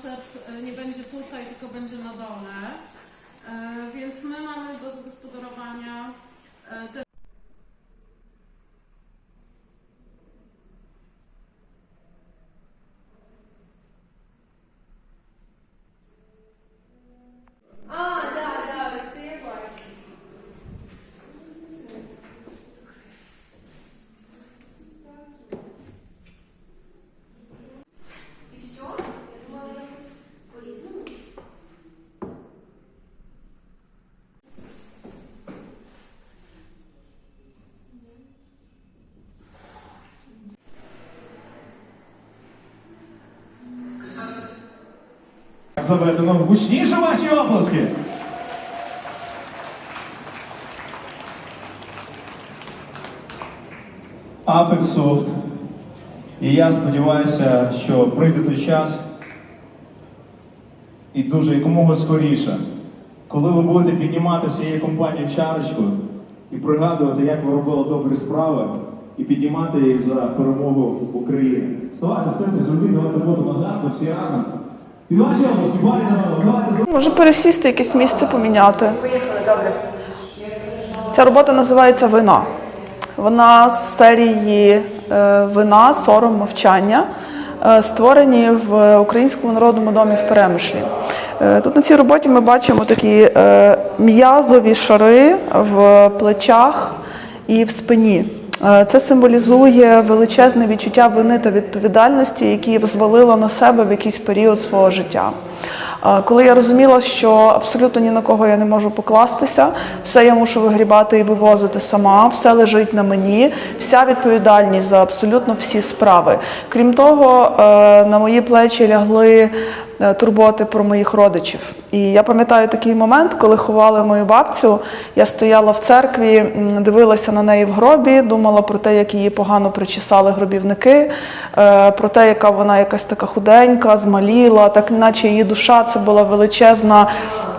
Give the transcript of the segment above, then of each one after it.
koncert y, nie będzie tutaj, tylko będzie na dole. Y, Więc my mamy do zagospodarowania y, te Заведено гучніше ваші оплески. Apex Soft. І я сподіваюся, що прийде той час і дуже якомога скоріше, коли ви будете піднімати всією компанією чарочку і пригадувати, як ви робили добрі справи, і піднімати їх за перемогу України. Ставайте центр, зробіть давайте фото назад, всі разом. Може пересісти якесь місце поміняти. Ця робота називається Вина. Вона з серії е, Вина, сором, мовчання, е, створені в Українському народному домі в Перемишлі. Е, Тут на цій роботі ми бачимо такі м'язові шари в плечах і в спині. Е, Це символізує величезне відчуття вини та відповідальності, які взвалила на себе в якийсь період свого життя. Е, Коли я розуміла, що абсолютно ні на кого я не можу покластися, все я мушу вигрібати і вивозити сама, все лежить на мені, вся відповідальність за абсолютно всі справи. Крім того, е, на мої плечі лягли турботи про моїх родичів. І я пам'ятаю такий момент, коли ховали мою бабцю. Я стояла в церкві, дивилася на неї в гробі, думала про те, як її погано причесали гробівники, е, про те, яка вона якась така худенька, змаліла, так наче її душа це була величезна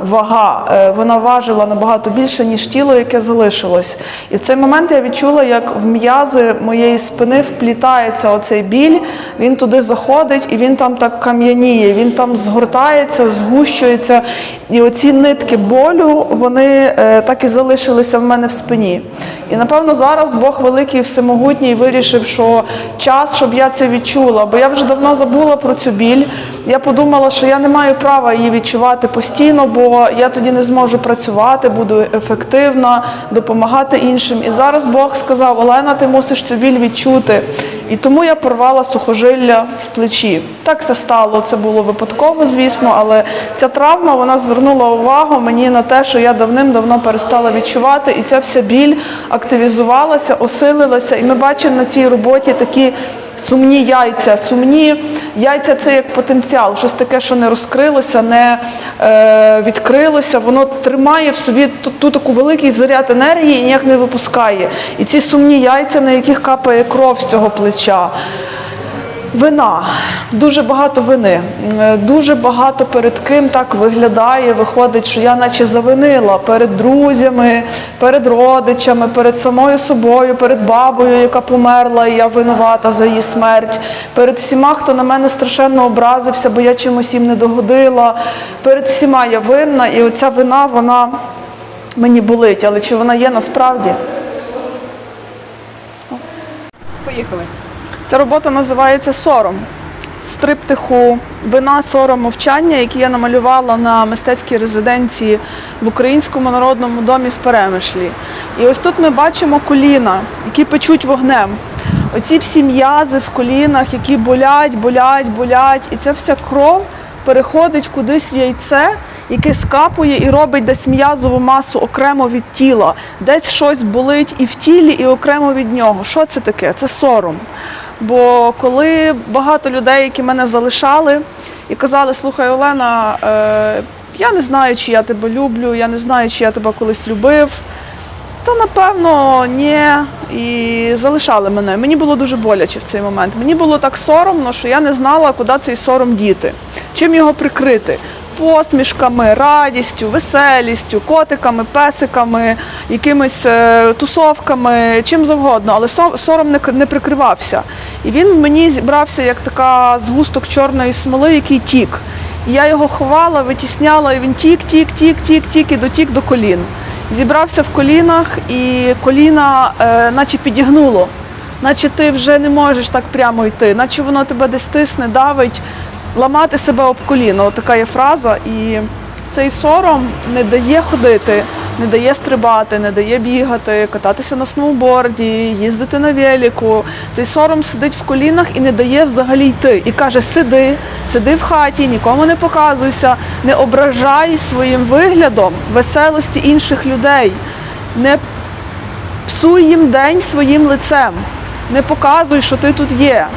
вага. Е, Вона важила набагато більше, ніж тіло, яке залишилось. І в цей момент я відчула, як в м'язи моєї спини вплітається оцей біль, він туди заходить і він там так кам'яніє, він там згортається, згущується. І оці нитки болю, вони е, так і залишилися в мене в спині. І напевно зараз Бог великий всемогутній вирішив, що час, щоб я це відчула, бо я вже давно забула про цю біль. Я подумала, що я не маю права її відчувати постійно, бо я тоді не зможу працювати, буду ефективна, допомагати іншим. І зараз Бог сказав: Олена, ти мусиш цю біль відчути. І тому я порвала сухожилля в плечі. Так це стало. Це було випадково, звісно, але ця травма вона звернула увагу мені на те, що я давним-давно перестала відчувати, і ця вся біль активізувалася, осилилася. І ми бачимо на цій роботі такі сумні яйця. Сумні яйця це як потенціал, щось таке, що не розкрилося, не е, відкрилося. Воно тримає в собі ту, ту таку великий заряд енергії і ніяк не випускає. І ці сумні яйця, на яких капає кров з цього плеча. Вина, дуже багато вини, Е, дуже багато перед ким так виглядає. Виходить, що я наче завинила перед друзями, перед родичами, перед самою собою, перед бабою, яка померла, і я винувата за її смерть, перед всіма, хто на мене страшенно образився, бо я чимось їм не догодила. Перед всіма я винна, і оця вина, вона мені болить. Але чи вона є насправді? Поїхали. Ця робота називається Сором. З триптиху Вина, сором, мовчання, які я намалювала на мистецькій резиденції в Українському народному домі в Перемишлі. І ось тут ми бачимо коліна, які печуть вогнем. Оці всі м'язи в колінах, які болять, болять, болять. І ця вся кров переходить кудись в яйце, яке скапує і робить десь м'язову масу окремо від тіла. Десь щось болить і в тілі, і окремо від нього. Що це таке? Це сором. Бо коли багато людей, які мене залишали і казали, слухай, Олена, е, я не знаю, чи я тебе люблю, я не знаю, чи я тебе колись любив. Та напевно ні. І залишали мене. Мені було дуже боляче в цей момент. Мені було так соромно, що я не знала, куди цей сором діти, чим його прикрити. Посмішками, радістю, веселістю, котиками, песиками, якимись е, тусовками, чим завгодно, але сором не, прикривався. І він в мені зібрався як така згусток чорної смоли, який тік. І я його ховала, витісняла, і він тік, тік, тік, тік, тік і дотік до колін. Зібрався в колінах, і коліна е, наче підігнуло, наче ти вже не можеш так прямо йти, наче воно тебе десь тисне, давить, ламати себе об коліно. Така є фраза. І цей сором не дає ходити, не дає стрибати, не дає бігати, кататися на сноуборді, їздити на велику. Цей сором сидить в колінах і не дає взагалі йти. І каже: сиди, сиди в хаті, нікому не показуйся, не ображай своїм виглядом веселості інших людей. Не псуй їм день своїм лицем, не показуй, що ти тут є.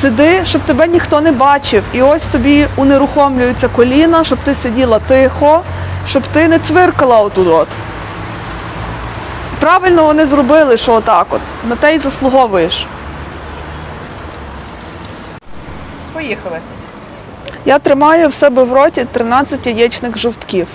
Сиди, щоб тебе ніхто не бачив. І ось тобі унерухомлюються коліна, щоб ти сиділа тихо, щоб ти не цвиркала отут. от. Правильно вони зробили, що отак от. На те й заслуговуєш. Поїхали. Я тримаю в себе в роті 13 яєчних жовтків.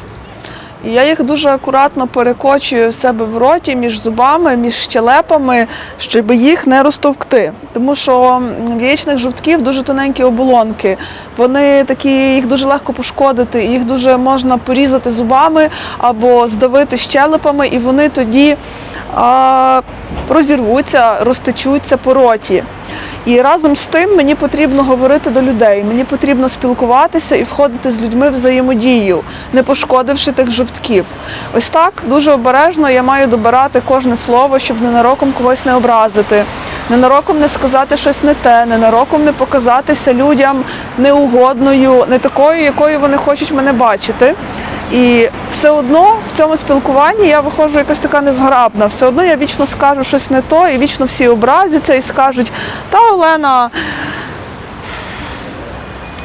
Я їх дуже акуратно перекочую в себе в роті між зубами, між щелепами, щоб їх не розтовкти. Тому що в яєчних жовтків дуже тоненькі оболонки. Вони такі, їх дуже легко пошкодити, їх дуже можна порізати зубами або здавити щелепами, і вони тоді а, розірвуться, розтечуться по роті. І разом з тим мені потрібно говорити до людей, мені потрібно спілкуватися і входити з людьми в взаємодію, не пошкодивши тих жовтків. Ось так дуже обережно я маю добирати кожне слово, щоб ненароком когось не образити, ненароком не сказати щось не те, ненароком не показатися людям неугодною, не такою, якою вони хочуть мене бачити. І все одно в цьому спілкуванні я виходжу якась така незграбна. Все одно я вічно скажу щось не то, і вічно всі образяться і скажуть, та Олена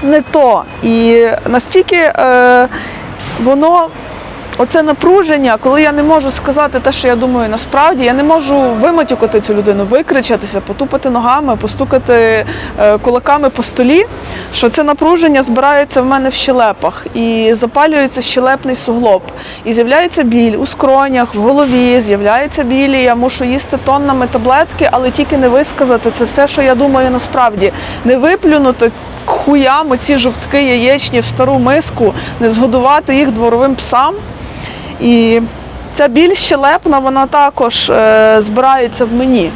не то. І настільки е, воно. Оце напруження, коли я не можу сказати те, що я думаю насправді, я не можу виматюкати цю людину, викричатися, потупати ногами, постукати е, кулаками по столі, що це напруження збирається в мене в щелепах і запалюється щелепний суглоб. І з'являється біль у скронях, в голові, з'являється біль, і я мушу їсти тоннами таблетки, але тільки не висказати це все, що я думаю насправді, не виплюнути к хуям оці жовтки яєчні в стару миску, не згодувати їх дворовим псам. І ця біль щелепна, вона також е, збирається в мені.